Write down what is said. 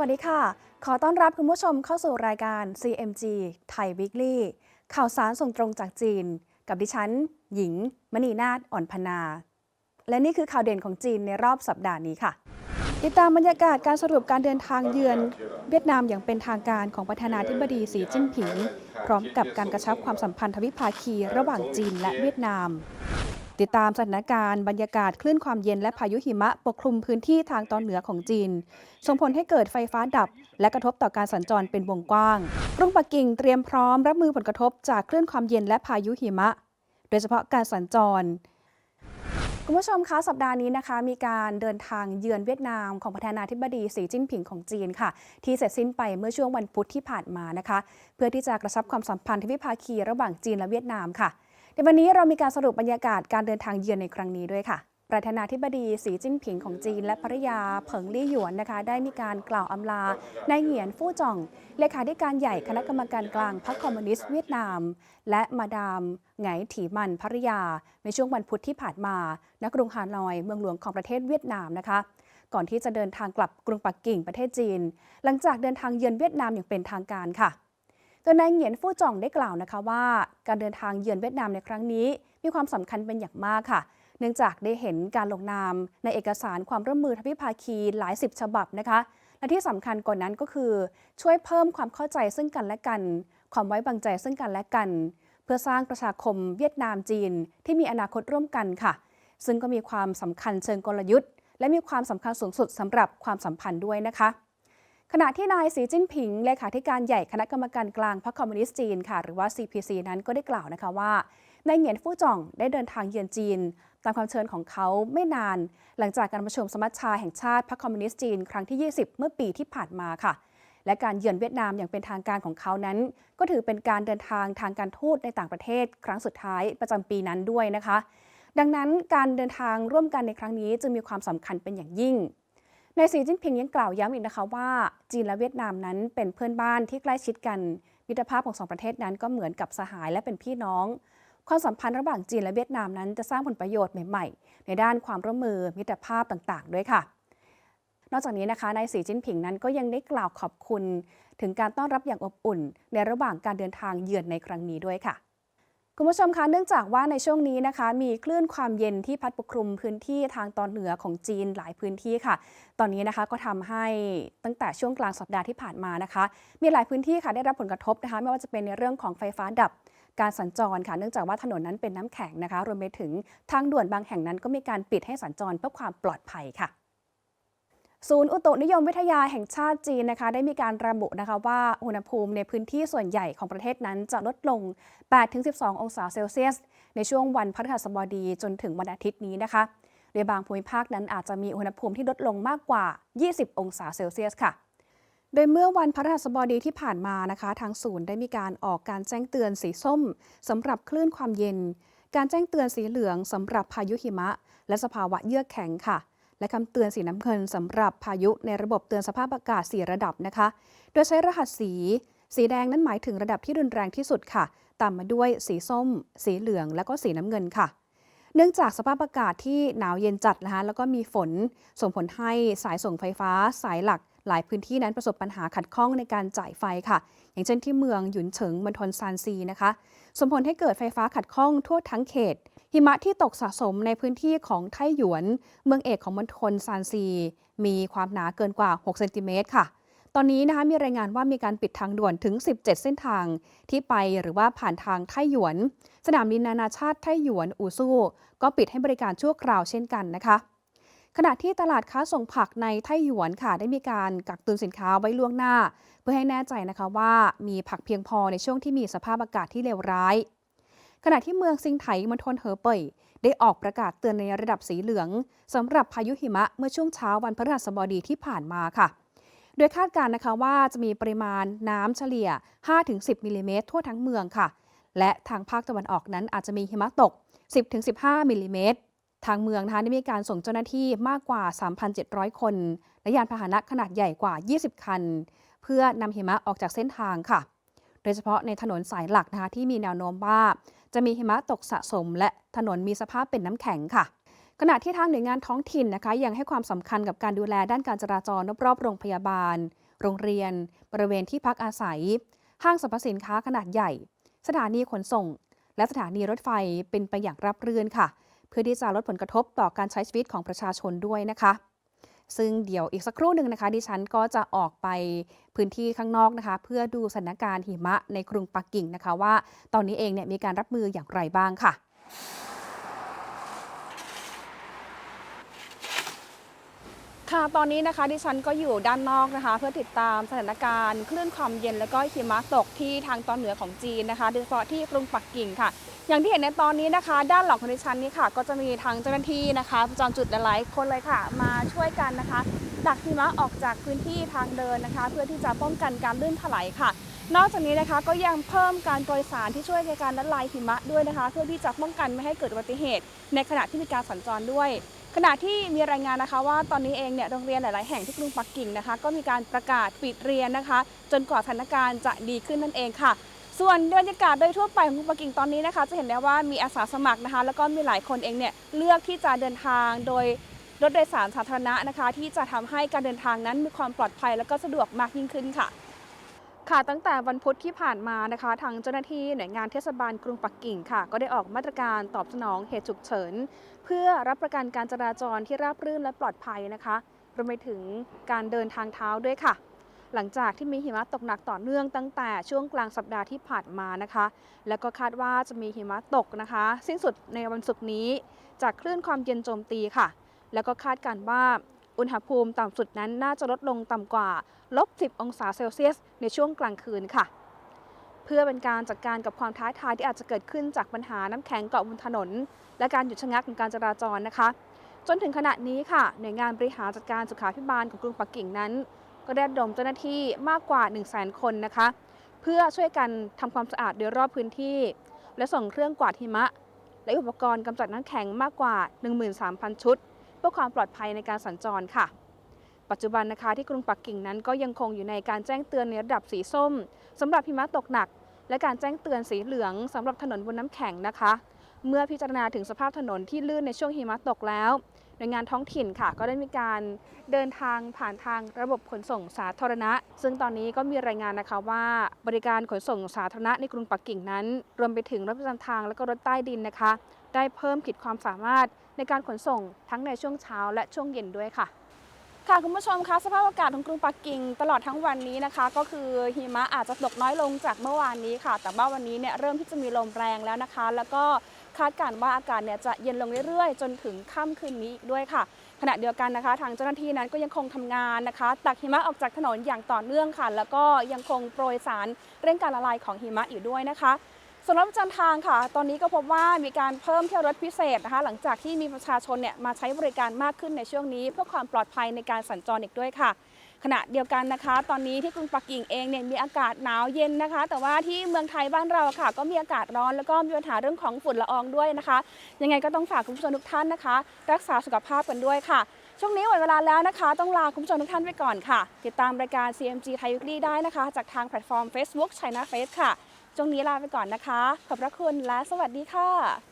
วัสดีค่ะ ขอต้อนรับคุณผู้ชมเข้าสู่รายการ CMG ไทยวิกฤตข่าวสารส่งตรงจากจีน กับดิฉัน หญิง มณีนาฏอ่อนพนา และนี่คือข่าวเด่นของจีนในรอบสัปดาห์นี้ค่ะ ติดตามบรรยากาศการสรุปการเดินทางเยือน เวียดนามอย่างเป็นทางการของประธานาธิบดีสีจิ้นผิง พร้อมกับการกระชับความสัมพันธ์ทวิภาคีระหว่างจีนและเวียดนาม ติดตามสถานการณ์บรรยากาศคลื่นความเย็นและพายุหิมะปกคลุมพื้นที่ทางตอนเหนือของจีน ส่งผลให้เกิดไฟฟ้าดับ และกระทบต่อการสัญจรเป็นวงกว้าง กรุงปักกิ่งเตรียมพร้อมรับมือผลกระทบจากคลื่นความเย็นและพายุหิมะ โดยเฉพาะการสัญจรคุณผู้ชมคะสัปดาห์นี้นะคะ มีการเดินทางเยือนเวียดนามของประธานาธิบดีสีจิ้นผิงของจีนค่ะ ที่เสร็จสิ้นไปเมื่อช่วงวันพุธที่ผ่านมานะคะ เพื่อที่จะกระชับความสัมพันธ์ทวิภาคีระหว่างจีนและเวียดนามค่ะ วันนี้เรามีการสรุปบรรยากาศการเดินทางเยือนในครั้งนี้ด้วยค่ะ ประธานาธิบดีสีจิ้นผิงของจีน และภรรยาเผิงลี่หยวนนะคะ ได้มีการกล่าวอำลานายเหงียนฟู่จ่อง เลขาธิการใหญ่คณะกรรมการกลางพรรคคอมมิวนิสต์เวียดนาม และมาดามไงถีมันภรรยา ในช่วงวันพุธที่ผ่านมาณกรุงฮานอย เมืองหลวงของประเทศเวียดนามนะคะก่อนที่จะเดินทางกลับกรุงปักกิ่งประเทศจีน หลังจากเดินทางเยือนเวียดนามอย่างเป็นทางการค่ะ โดยนายเหงียนฟู่จ่องได้กล่าวนะคะว่า การเดินทางเยือนเวียดนามในครั้งนี้ มีความสำคัญเป็นอย่างมากค่ะ เนื่องจากได้เห็นการลงนาม ในเอกสารความร่วมมือทวิภาคีหลายสิบฉบับนะคะ และที่สำคัญกว่านั้นก็คือ ช่วยเพิ่มความเข้าใจซึ่งกันและกัน ความไว้วางใจซึ่งกันและกัน เพื่อสร้างประชาคมเวียดนามจีน ที่มีอนาคตร่วมกันค่ะ ซึ่งก็มีความสำคัญเชิงกลยุทธ์ และมีความสำคัญสูงสุดสำหรับความสัมพันธ์ด้วยนะคะ ขณะที่นายสีจิ้นผิงเลขาธิการใหญ่คณะกรรมการกลางพรรคคอมมิวนิสต์จีนค่ะ หรือว่า CPC นั้นก็ได้กล่าวนะคะว่านายเหงียนฟู่จ่องได้เดินทางเยือนจีน ตามความเชิญของเขาไม่นาน หลังจากการประชุมสมัชชาแห่งชาติพรรคคอมมิวนิสต์จีนครั้งที่ 20 เมื่อปีที่ผ่านมาค่ะ และการเยือนเวียดนามอย่างเป็นทางการของเขานั้น ก็ถือเป็นการเดินทางทางการทูตในต่างประเทศ ครั้งสุดท้ายประจำปีนั้นด้วยนะคะ ดังนั้นการเดินทางร่วมกันในครั้งนี้จึงมีความสำคัญเป็นอย่างยิ่ง นายสีจิ้นผิงยังกล่าวย้ำอีกนะคะว่า จีนและเวียดนามนั้นเป็นเพื่อนบ้านที่ใกล้ชิดกัน มิตรภาพของสองประเทศนั้นก็เหมือนกับสหายและเป็นพี่น้องความสัมพันธ์ระหว่างจีนและเวียดนามนั้นจะสร้างผลประโยชน์ใหม่ๆ ในด้านความร่วมมือมิตรภาพต่างๆ ด้วยค่ะ นอกจากนี้นะคะนายสีจิ้นผิงนั้นก็ยังได้กล่าวขอบคุณ ถึงการต้อนรับอย่างอบอุ่น ในระหว่างการเดินทางเยือนในครั้งนี้ด้วยค่ะ คุณผู้ชมคะเนื่องจากว่าในช่วงนี้นะคะ มีคลื่นความเย็นที่พัดปกคลุมพื้นที่ทางตอนเหนือของจีนหลายพื้นที่ค่ะ ตอนนี้นะคะก็ทำให้ตั้งแต่ช่วงกลางสัปดาห์ที่ผ่านมานะคะ มีหลายพื้นที่ค่ะได้รับผลกระทบนะคะ ไม่ว่าจะเป็นในเรื่องของไฟฟ้าดับการสัญจรค่ะเนื่องจากว่าถนนนั้นเป็นน้ำแข็งนะคะ รวมไปถึงทางด่วนบางแห่งนั้นก็มีการปิดให้สัญจรเพื่อความปลอดภัยค่ะ ศูนย์อุตุนิยมวิทยาแห่งชาติจีนนะคะ ได้มีการระบุนะคะว่าอุณหภูมิในพื้นที่ส่วนใหญ่ของประเทศนั้นจะลดลง 8-12 องศาเซลเซียส ในช่วงวันพฤหัสบดีจนถึงวันอาทิตย์นี้นะคะ โดยบางภูมิภาคนั้นอาจจะมีอุณหภูมิที่ลดลงมากกว่า 20 องศาเซลเซียสค่ะ โดยเมื่อวันพฤหัสบดีที่ผ่านมานะคะ ทางศูนย์ได้มีการออกการแจ้งเตือนสีส้มสำหรับคลื่นความเย็น การแจ้งเตือนสีเหลืองสำหรับพายุหิมะ และสภาวะเยือกแข็งค่ะ และคำเตือนสีน้ำเงินสำหรับพายุในระบบเตือนสภาพอากาศ 4 ระดับนะคะ โดยใช้รหัสสี สีแดงนั้นหมายถึงระดับที่รุนแรงที่สุดค่ะ ตามมาด้วยสีส้ม สีเหลือง และก็สีน้ำเงินค่ะ เนื่องจากสภาพอากาศที่หนาวเย็นจัดนะคะแล้วก็มีฝนส่งผลให้สายส่งไฟฟ้า สายหลัก หลายพื้นที่นั้นประสบปัญหาขัดข้องในการจ่ายไฟค่ะ อย่างเช่นที่เมืองหยุนเฉิงมณฑลซานซีนะคะส่งผลให้เกิดไฟฟ้าขัดข้องทั่วทั้งเขต หิมะที่ตกสะสมในพื้นที่ของไทหยวน เมืองเอกของมณฑลซานซี มีความหนาเกินกว่า 6 เซนติเมตรค่ะ ตอนนี้นะคะมีรายงานว่ามีการปิดทางด่วนถึง 17 เส้นทางที่ไปหรือว่าผ่านทางไทหยวน สนามบินนานาชาติไทหยวนอูซู่ก็ปิดให้บริการชั่วคราวเช่นกันนะคะ ขณะที่ตลาดค้าส่งผักในไทหยวนค่ะได้มีการกักตุนสินค้าไว้ล่วงหน้า เพื่อให้แน่ใจนะคะว่ามีผักเพียงพอในช่วงที่มีสภาพอากาศที่เลวร้าย ขณะที่เมืองซิงไถมณฑลเหอเป่ยได้ออกประกาศเตือนในระดับสีเหลืองสำหรับพายุหิมะเมื่อช่วงเช้าวันพฤหัสบดีที่ผ่านมาค่ะ โดยคาดการณ์นะคะว่าจะมีปริมาณน้ำเฉลี่ย 5-10มิลลิเมตรทั่วทั้งเมืองค่ะ และทางภาคตะวันออกนั้นอาจจะมีหิมะตก 10-15มิลลิเมตร ทางเมืองนะคะได้มีการส่งเจ้าหน้าที่มากกว่า 3,700 คน และยานพาหนะขนาดใหญ่กว่า 20 คัน เพื่อนำหิมะออกจากเส้นทางค่ะ โดยเฉพาะในถนนสายหลักนะคะที่มีแนวโน้มว่าจะมีหิมะตกสะสม และถนนมีสภาพเป็นน้ำแข็งค่ะ ขณะที่ทางหน่วยงานท้องถิ่นนะคะ ยังให้ความสำคัญกับการดูแลด้านการจราจรรอบๆโรงพยาบาล โรงเรียน บริเวณที่พักอาศัย ห้างสรรพสินค้าขนาดใหญ่ สถานีขนส่ง และสถานีรถไฟเป็นไปอย่างราบรื่นค่ะ เพื่อที่จะลดผลกระทบต่อการใช้ชีวิตของประชาชนด้วยนะคะ ซึ่งเดี๋ยวอีกสักครู่หนึ่งนะคะ ดิฉันก็จะออกไปพื้นที่ข้างนอกนะคะ เพื่อดูสถานการณ์หิมะในกรุงปักกิ่งนะคะ ว่าตอนนี้เองเนี่ยมีการรับมืออย่างไรบ้างค่ะค่ะ ตอนนี้นะคะดิฉันก็อยู่ด้านนอกนะคะ เพื่อติดตามสถานการณ์คลื่นความเย็นและก็หิมะตกที่ทางตอนเหนือของจีนนะคะ โดยเฉพาะที่กรุงปักกิ่งค่ะ อย่างที่เห็นในตอนนี้นะคะ ด้านหลังของดิฉันนี้ค่ะ ก็จะมีทางเจ้าหน้าที่นะคะประจำจุดหลายๆคนเลยค่ะ มาช่วยกันนะคะดักหิมะออกจากพื้นที่ทางเดินนะคะ เพื่อที่จะป้องกันการลื่นถลายค่ะ นอกจากนี้นะคะก็ยังเพิ่มการโปรยสารที่ช่วยในการละลายหิมะด้วยนะคะ เพื่อที่จะป้องกันไม่ให้เกิดอุบัติเหตุ ในขณะที่มีการสัญจรด้วย ขณะที่มีรายงานนะคะ ว่าตอนนี้เองเนี่ยโรงเรียนหลาย ๆ แห่งที่กรุงปักกิ่งนะคะ ก็มีการประกาศปิดเรียนนะคะ จนกว่าสถานการณ์จะดีขึ้นนั่นเองค่ะ ส่วนบรรยากาศโดยทั่วไปของกรุงปักกิ่งตอนนี้นะคะ จะเห็นได้ว่ามีอาสาสมัครนะคะ แล้วก็มีหลายคนเองเนี่ยเลือกที่จะเดินทางโดยรถโดยสารสาธารณะนะคะ ที่จะทำให้การเดินทางนั้นมีความปลอดภัยและก็สะดวกมากยิ่งขึ้นค่ะ ค่ะตั้งแต่วันพุธที่ผ่านมานะคะ ทางเจ้าหน้าที่หน่วยงานเทศบาลกรุงปักกิ่งค่ะ ก็ได้ออกมาตรการตอบสนองเหตุฉุกเฉิน เพื่อรับประกันการจราจรที่ราบรื่นและปลอดภัยนะคะรวมไปถึงการเดินทางเท้าด้วยค่ะ หลังจากที่มีหิมะตกหนักต่อเนื่องตั้งแต่ช่วงกลางสัปดาห์ที่ผ่านมานะคะ แล้วก็คาดว่าจะมีหิมะตกนะคะ สิ้นสุดในวันศุกร์นี้ จากคลื่นความเย็นโจมตีค่ะ แล้วก็คาดการณ์ว่าอุณหภูมิต่ำสุดนั้นน่าจะลดลงต่ำกว่าลบ 10 องศาเซลเซียส ในช่วงกลางคืนค่ะ เพื่อเป็นการจัดการกับความท้าทายที่อาจจะเกิดขึ้นจากปัญหาน้ำแข็งเกาะบนถนน และการหยุดชะงักของการจราจรนะคะ จนถึงขณะนี้ค่ะหน่วยงานบริหารจัดการสุขาภิบาลของกรุงปักกิ่งนั้น ก็ได้ดมเจ้าหน้าที่มากกว่า 1 0 0 0 0แคนนะคะ เพื่อช่วยกันทำความสะอาดโดยรอบพื้นที่ และส่งเครื่องกวาดหิมะ และอุปกรณ์กำจัดน้ำแข็งมากกว่า 13,000 ชุด เพื่อความปลอดภัยในการสัญจรค่ะ ปัจจุบันนะคะที่กรุงปักกิ่งนั้นก็ยังคงอยู่ในการแจ้งเตือนในระดับสีส้มสำหรับหิมะตกหนัก และการแจ้งเตือนสีเหลืองสำหรับถนนบนน้ำแข็งนะคะ เมื่อพิจารณาถึงสภาพถนนที่ลื่นในช่วงหิมะตกแล้ว หน่วยงานท้องถิ่นค่ะ ก็ได้มีการเดินทางผ่านทางระบบขนส่งสาธารณะ ซึ่งตอนนี้ก็มีรายงานนะคะว่าบริการขนส่งสาธารณะในกรุงปักกิ่งนั้น รวมไปถึงรถประจำทางและก็รถใต้ดินนะคะ ได้เพิ่มขีดความสามารถในการขนส่งทั้งในช่วงเช้าและช่วงเย็นด้วยค่ะค่ะคุณผู้ชมคะสภาพอากาศของกรุงปักกิ่งตลอดทั้งวันนี้นะคะ ก็คือหิมะอาจจะตกน้อยลงจากเมื่อวานนี้ค่ะ แต่ว่าวันนี้เนี่ยเริ่มที่จะมีลมแรงแล้วนะคะ แล้วก็ คาดการณ์ว่าอากาศเนี่ยจะเย็นลงเรื่อยๆ จนถึงค่ำคืนนี้อีกด้วยค่ะ ขณะเดียวกันนะคะ ทางเจ้าหน้าที่นั้นก็ยังคงทำงานนะคะ ตักหิมะออกจากถนนอย่างต่อเนื่องค่ะ แล้วก็ยังคงโปรยสารเร่งการละลายของหิมะอยู่ด้วยนะคะสำหรับประจำทางค่ะ ตอนนี้ก็พบว่ามีการเพิ่มเที่ยวรถพิเศษนะคะ หลังจากที่มีประชาชนเนี่ยมาใช้บริการมากขึ้นในช่วงนี้ เพื่อความปลอดภัยในการสัญจรอีกด้วยค่ะ ขณะเดียวกันนะคะ ตอนนี้ที่กรุงปักกิ่งเองเนี่ยมีอากาศหนาวเย็นนะคะ แต่ว่าที่เมืองไทยบ้านเราค่ะ ก็มีอากาศร้อนแล้วก็มีปัญหาเรื่องของฝุ่นละอองด้วยนะคะ ยังไงก็ต้องฝากคุณผู้ชมทุกท่านนะคะ รักษาสุขภาพกันด้วยค่ะ ช่วงนี้หมดเวลาแล้วนะคะ ต้องลาคุณผู้ชมทุกท่านไปก่อนค่ะ ติดตามรายการ CMG Thai Weekly ได้นะคะ จากทางแพลตฟอร์ม Facebook China Face ค่ะช่วงนี้ลาไปก่อนนะคะ ขอบพระคุณและสวัสดีค่ะ